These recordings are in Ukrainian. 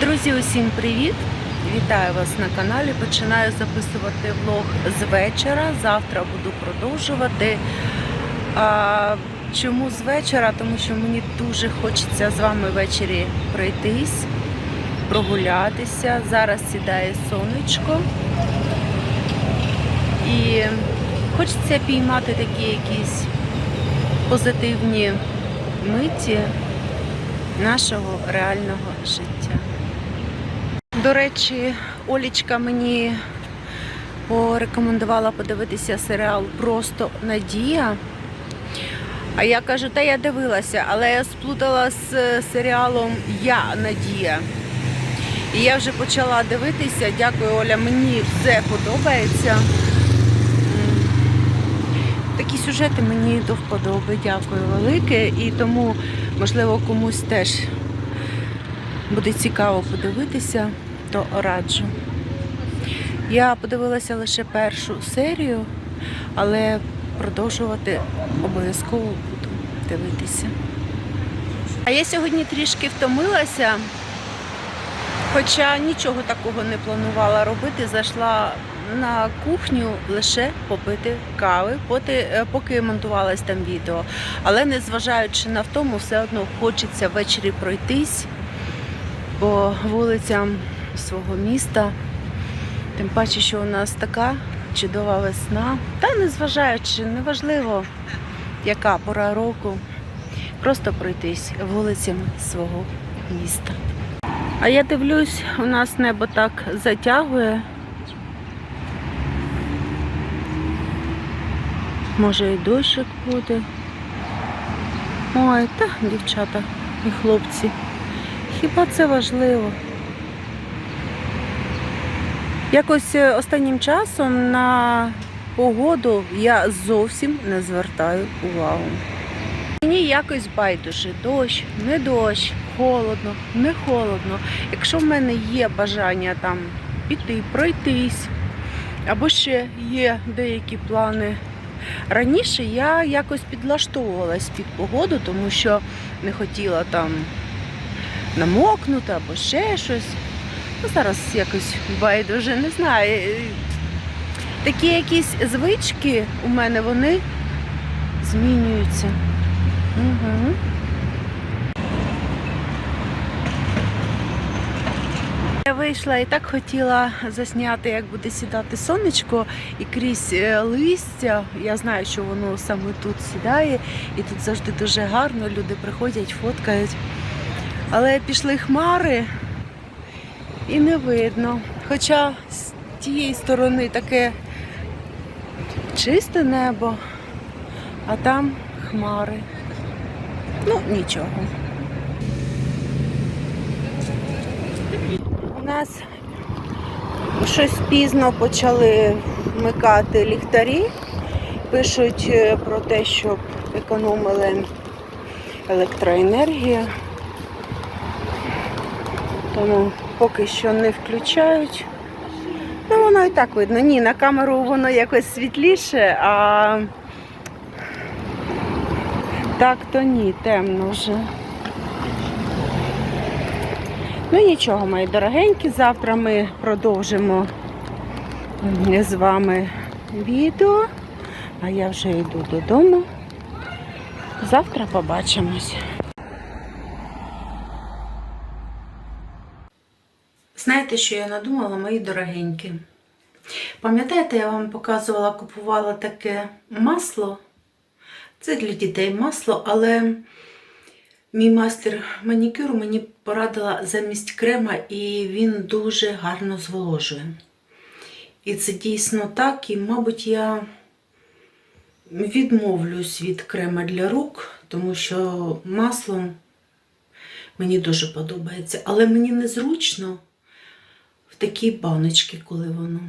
Друзі, усім привіт! Вітаю вас на каналі. Починаю записувати влог з вечора. Завтра буду продовжувати. А, чому з вечора? Тому що мені дуже хочеться з вами ввечері пройтись, прогулятися. Зараз сідає сонечко. І хочеться піймати такі якісь позитивні миті нашого реального життя. До речі, Олічка мені порекомендувала подивитися серіал Просто Надія. А я кажу, та я дивилася, але я сплутала з е, серіалом Я Надія. І я вже почала дивитися. Дякую, Оля, мені все подобається. Такі сюжети мені до вподоби. Дякую велике. І тому, можливо, комусь теж буде цікаво подивитися, то раджу. Я подивилася лише першу серію, але продовжувати обов'язково буду дивитися. А я сьогодні трішки втомилася, хоча нічого такого не планувала робити. Зайшла на кухню лише попити кави, поки, е, поки монтувалось там відео. Але незважаючи на втому, все одно хочеться ввечері пройтись по вулицям свого міста. Тим паче, що у нас така чудова весна. Та незважаючи, неважливо, яка пора року, просто пройтись вулицями свого міста. А я дивлюсь, у нас небо так затягує. Може і дощик буде. Ой, та дівчата і хлопці. Хіба це важливо? Якось е, останнім часом на погоду я зовсім не звертаю увагу. Мені якось байдуже, дощ, не дощ, холодно, не холодно. Якщо в мене є бажання там піти, пройтись, або ще є деякі плани. Раніше я якось підлаштовувалась під погоду, тому що не хотіла там намокнути або ще щось. Ну, зараз якось байдуже, не знаю. Такі якісь звички у мене вони змінюються. Угу. Я вийшла і так хотіла засняти, як буде сідати сонечко і крізь е, листя. Я знаю, що воно саме тут сідає, і тут завжди дуже гарно. Люди приходять, фоткають. Але пішли хмари і не видно. Хоча з тієї сторони таке чисте небо, а там хмари. Ну, нічого. У нас щось пізно почали вмикати ліхтарі. Пишуть е, про те, щоб економили електроенергію. Тому поки що не включають. Ну, воно і так видно. Ні, на камеру воно якось світліше, а так то ні, темно вже. Ну нічого, мої дорогенькі, завтра ми продовжимо з вами відео, а я вже йду додому. Завтра побачимось. Знаєте, що я надумала, мої дорогенькі? Пам'ятаєте, я вам показувала, купувала таке масло. Це для дітей масло, але мій мастер манікюру мені порадила замість крема, і він дуже гарно зволожує. І це дійсно так, і, мабуть, я відмовлюсь від крема для рук, тому що маслом мені дуже подобається. Але мені незручно такі баночки, коли воно.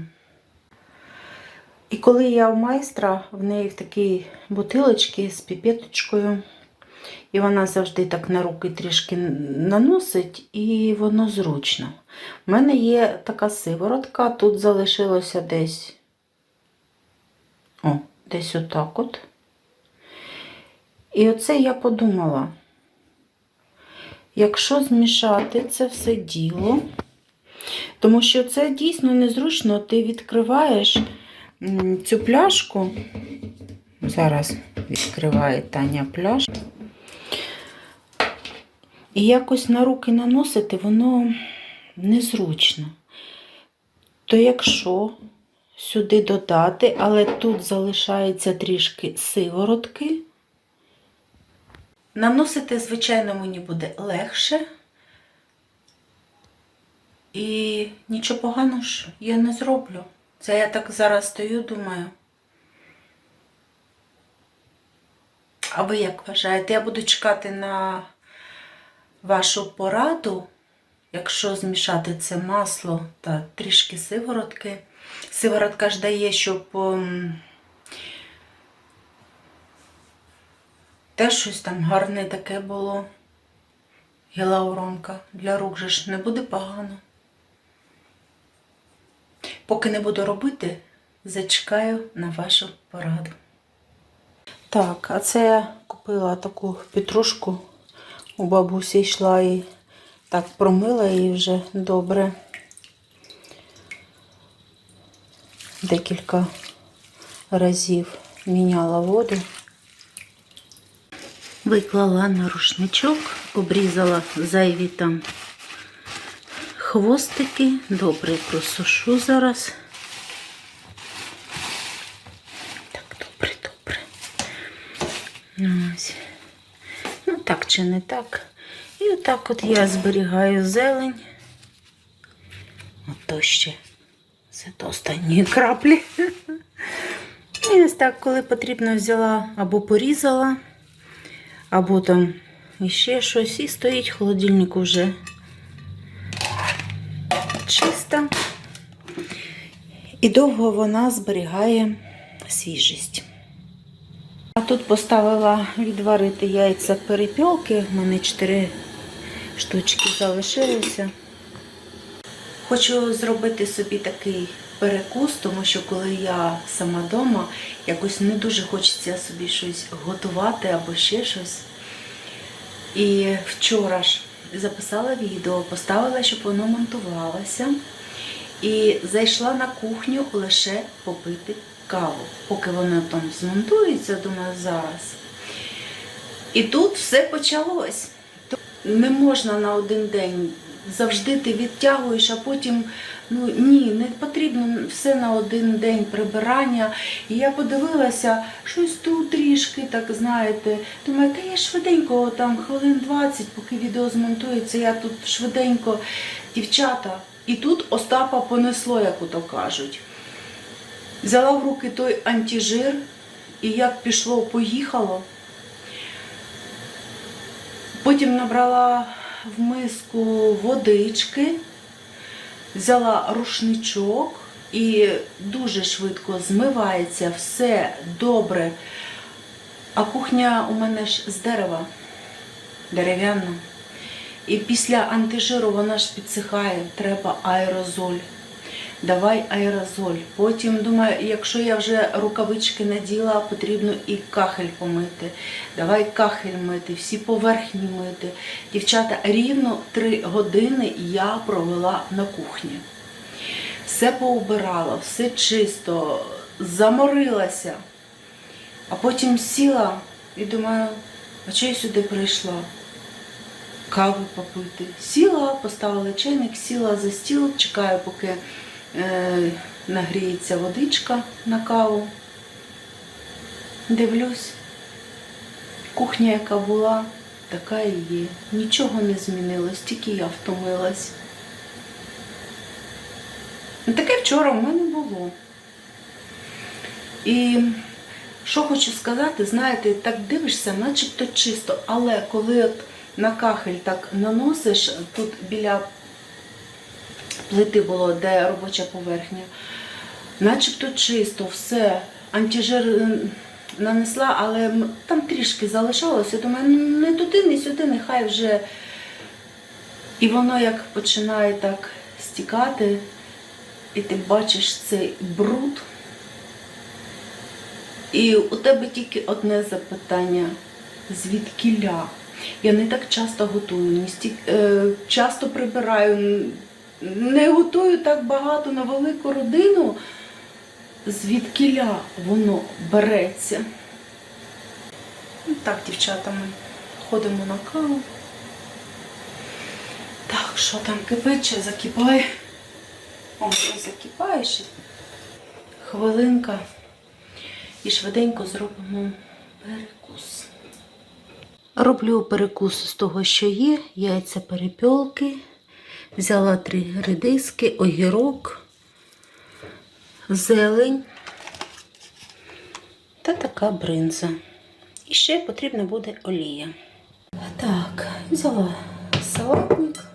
І коли я у майстра, в неї в такій бутилочці з піпеточкою, і вона завжди так на руки трішки наносить, і воно зручно. У мене є така сиворотка, тут залишилося десь о, десь отак от. І оце я подумала. Якщо змішати це все діло, тому що це дійсно незручно, ти відкриваєш цю пляшку. Зараз відкриває Таня пляшку. І якось на руки наносити воно незручно. То якщо сюди додати, але тут залишається трішки сиворотки, наносити, звичайно, мені буде легше. І нічого поганого ж я не зроблю. Це я так зараз стою, думаю. А ви як вважаєте? Я буду чекати на вашу пораду, якщо змішати це масло та трішки сиворотки. Сиворотка ж дає, щоб ем, теж щось там гарне таке було. Гілауронка. Для рук же ж не буде погано. Поки не буду робити, зачекаю на вашу пораду. Так, а це я купила таку петрушку. У бабусі йшла і так промила її вже добре. Декілька разів міняла воду. Виклала на рушничок, обрізала зайві там хвостики. Добре просушу зараз. Так, добре, добре. Ось. Ну, так чи не так. І отак от я зберігаю зелень. Ото ще. Це до останньої краплі. І ось так, коли потрібно, взяла або порізала, або там іще щось. І стоїть в холодильнику вже чиста. І довго вона зберігає свіжість. А тут поставила відварити яйця перепілки. У мене 4 штучки залишилися. Хочу зробити собі такий перекус, тому що коли я сама вдома, якось не дуже хочеться собі щось готувати або ще щось. І вчора ж записала відео, поставила, щоб воно монтувалося. І зайшла на кухню лише попити каву. Поки воно там змонтується, думаю, зараз. І тут все почалось. Не можна на один день. Завжди ти відтягуєш, а потім ну ні, не потрібно все на один день прибирання. І я подивилася, щось тут трішки, так знаєте. Думаю, та я швиденько, там хвилин 20, поки відео змонтується, я тут швиденько, дівчата. І тут Остапа понесло, як ото кажуть. Взяла в руки той антижир, і як пішло, поїхало. Потім набрала в миску водички, взяла рушничок і дуже швидко змивається, все добре. А кухня у мене ж з дерева, дерев'яна. І після антижиру вона ж підсихає, треба аерозоль. Давай аерозоль. Потім думаю, якщо я вже рукавички наділа, потрібно і кахель помити. Давай кахель мити, всі поверхні мити. Дівчата, рівно три години я провела на кухні. Все поубирала, все чисто, заморилася. А потім сіла і думаю, а чого я сюди прийшла? Каву попити. Сіла, поставила чайник, сіла за стіл, чекаю, поки нагріється водичка на каву. Дивлюсь, кухня, яка була, така і є. Нічого не змінилось, тільки я втомилась. Таке вчора в мене було. І що хочу сказати, знаєте, так дивишся, начебто чисто, але коли от на кахель так наносиш, тут біля плити було, де робоча поверхня, начебто чисто, все, антижир е, нанесла, але там трішки залишалося. Думаю, ну не туди, не сюди, нехай вже. І воно як починає так стікати, і ти бачиш цей бруд. І у тебе тільки одне запитання: звідкіля? Я не так часто готую, не стік, е, часто прибираю, не готую так багато на велику родину, звідкіля воно береться. Ну, Так, дівчата, ми ходимо на каву. Так, що там кипить чи закипає? О, закипає ще. Хвилинка. І швиденько зробимо перекус. Роблю перекус з того, що є. Яйця перепілки. Взяла три редиски, огірок, зелень та така бринза. І ще потрібна буде олія. Так, взяла салатник.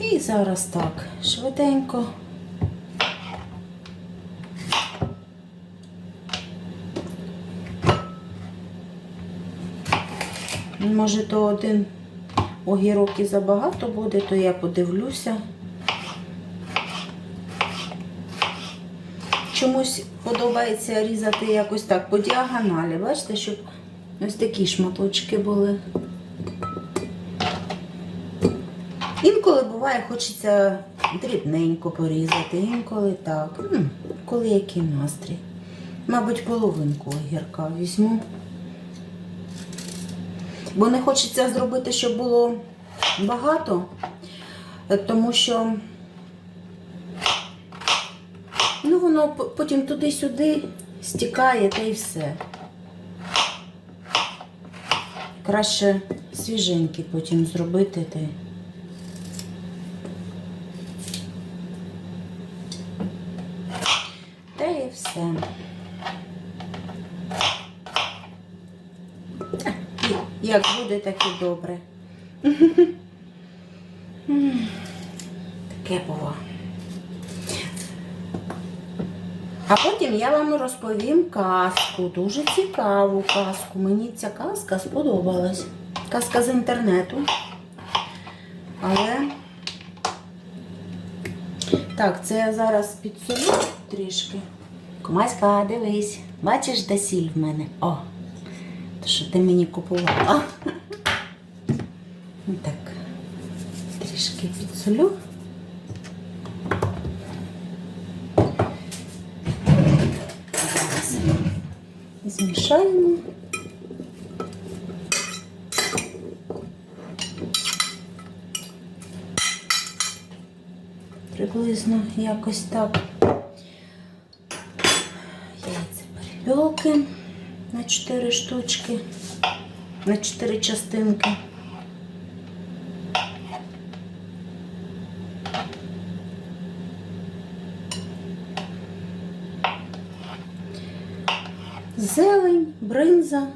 І зараз так, швиденько. Може, то один огірок і забагато буде, то я подивлюся. Чомусь подобається різати якось так по діагоналі. Бачите, щоб ось такі шматочки були. Інколи буває, хочеться дрібненько порізати, інколи так. Коли який настрій. Мабуть, половинку огірка візьму. Бо не хочеться зробити, щоб було багато, тому що ну, воно потім туди-сюди стікає та й все. Краще свіженький потім зробити. Та і все. Як буде, так і добре. Таке було. А потім я вам розповім казку, дуже цікаву казку. Мені ця казка сподобалась. Казка з інтернету. Але так, це я зараз підсолю трішки. Комаська, дивись, бачиш, де сіль в мене? О! Що ти мені купувала. Так, трішки підсолю. Зараз змішаємо. Приблизно якось так. Яйця перепілки 4 штучки, на 4 частинки. Зелень, бринза.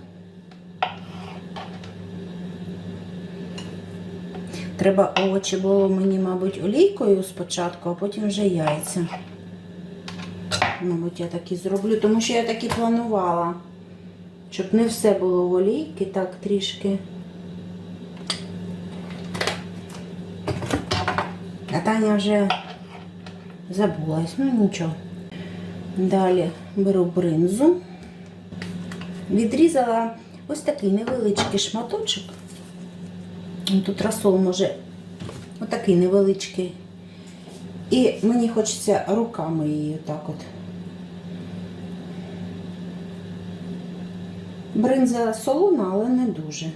Треба овочі було мені, мабуть, олійкою спочатку, а потім вже яйця. Мабуть, я так і зроблю, тому що я так і планувала. Щоб не все було в олійки, так трішки. А Таня вже забулась, ну нічого. Далі беру бринзу. Відрізала ось такий невеличкий шматочок. Тут розсол може отакий невеличкий. І мені хочеться руками її отак от. Бринза солона, але не дуже.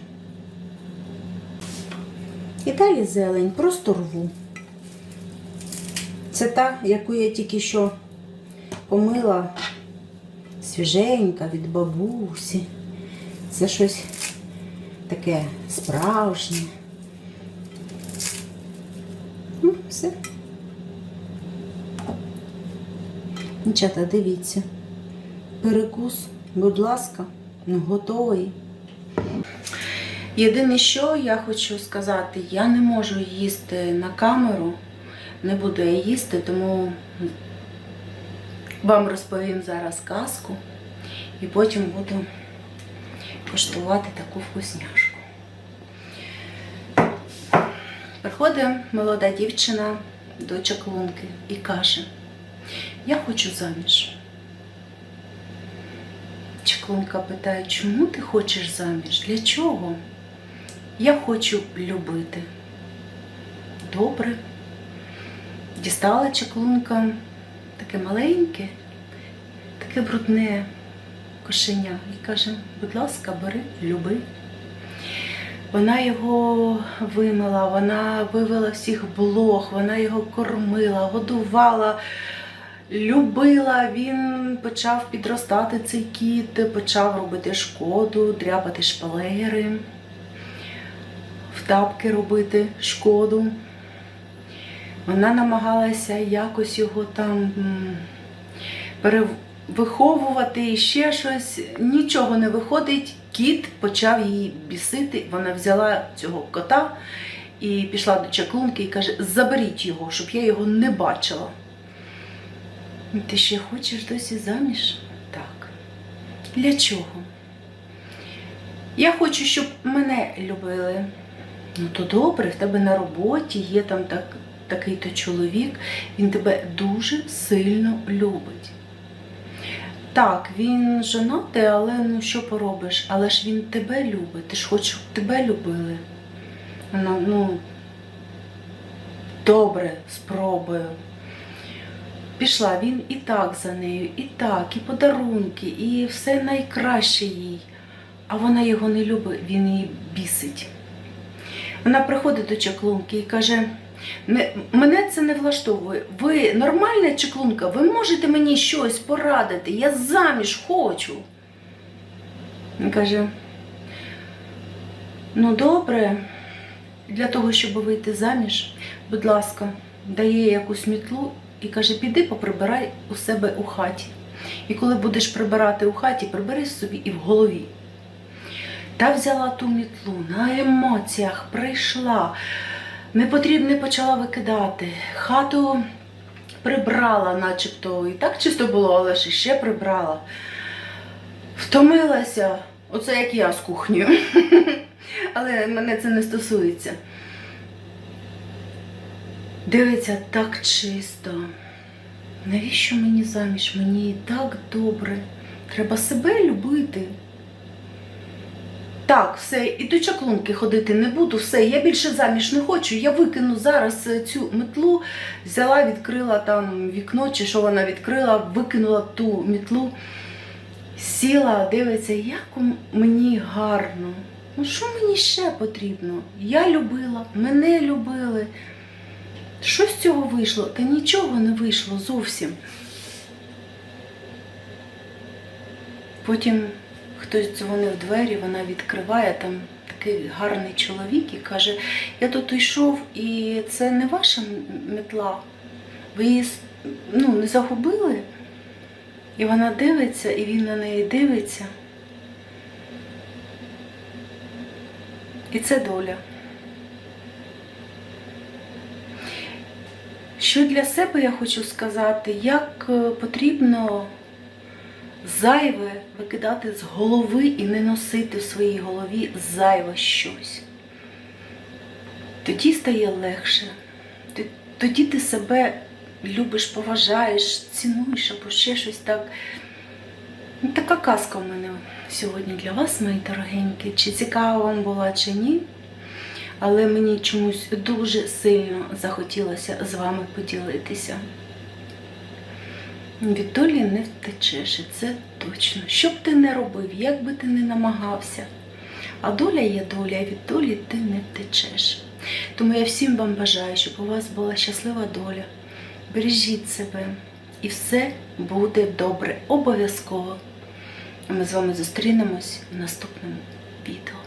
І далі зелень, просто рву. Це та, яку я тільки що помила свіженька від бабусі. Це щось таке справжнє. Ну, все. Дівчата, дивіться. Перекус, будь ласка, готовий. Єдине, що я хочу сказати, я не можу їсти на камеру, не буду я їсти, тому вам розповім зараз казку і потім буду коштувати таку вкусняшку. Приходить молода дівчина до чаклунки і каже, я хочу заміж. Чаклунка питає, чому ти хочеш заміж? Для чого? Я хочу любити. Добре. Дістала чаклунка таке маленьке, таке брудне кошеня і каже, будь ласка, бери, люби. Вона його вимила, вона вивела всіх блох, вона його кормила, годувала, любила. Він почав підростати цей кіт, почав робити шкоду, дряпати шпалери, в тапки робити шкоду. Вона намагалася якось його там перевиховувати і ще щось. Нічого не виходить. Кіт почав її бісити. Вона взяла цього кота і пішла до чаклунки і каже: заберіть його, щоб я його не бачила. Ти ще хочеш досі заміж? Так. Для чого? Я хочу, щоб мене любили. Ну, то добре, в тебе на роботі є там так, такий-то чоловік, він тебе дуже сильно любить. Так, він жонатий, але ну що поробиш? Але ж він тебе любить. Ти ж хочеш, щоб тебе любили. Вона, ну, добре, спробую. Пішла він і так за нею, і так, і подарунки, і все найкраще їй. А вона його не любить, він її бісить. Вона приходить до чаклунки і каже: мене це не влаштовує. Ви нормальна чаклунка, ви можете мені щось порадити? Я заміж хочу. Він каже: ну добре, для того, щоб вийти заміж, будь ласка, дає якусь мітлу і каже, піди поприбирай у себе у хаті. І коли будеш прибирати у хаті, прибери собі і в голові. Та взяла ту мітлу, на емоціях прийшла, непотрібне почала викидати. Хату прибрала, начебто, і так чисто було, але ж ще прибрала. Втомилася, оце як я з кухнею. Але мене це не стосується. Дивиться так чисто. Навіщо мені заміж? Мені так добре. Треба себе любити. Так, все, і до чаклунки ходити не буду, все, я більше заміж не хочу. Я викину зараз е, цю метлу, взяла, відкрила там вікно, чи що вона відкрила, викинула ту мітлу, сіла, дивиться, як мені гарно. Ну що мені ще потрібно? Я любила, мене любили. Що з цього вийшло? Та нічого не вийшло зовсім. Потім хтось дзвонив двері, вона відкриває, там такий гарний чоловік і каже, я тут йшов, і це не ваша метла. Ви її ну, не загубили? І вона дивиться, і він на неї дивиться. І це доля. Що для себе я хочу сказати, як е, потрібно зайве викидати з голови і не носити в своїй голові зайве щось. Тоді стає легше. Тоді ти себе любиш, поважаєш, цінуєш або ще щось так. Ну, Така казка в мене сьогодні для вас, мої дорогенькі. Чи цікава вам була, чи ні. Але мені чомусь дуже сильно захотілося з вами поділитися. Від долі не втечеш, і це точно. Що б ти не робив, як би ти не намагався. А доля є доля, і від долі ти не втечеш. Тому я всім вам бажаю, щоб у вас була щаслива доля. Бережіть себе, і все буде добре. Обов'язково. А ми з вами зустрінемось в наступному відео.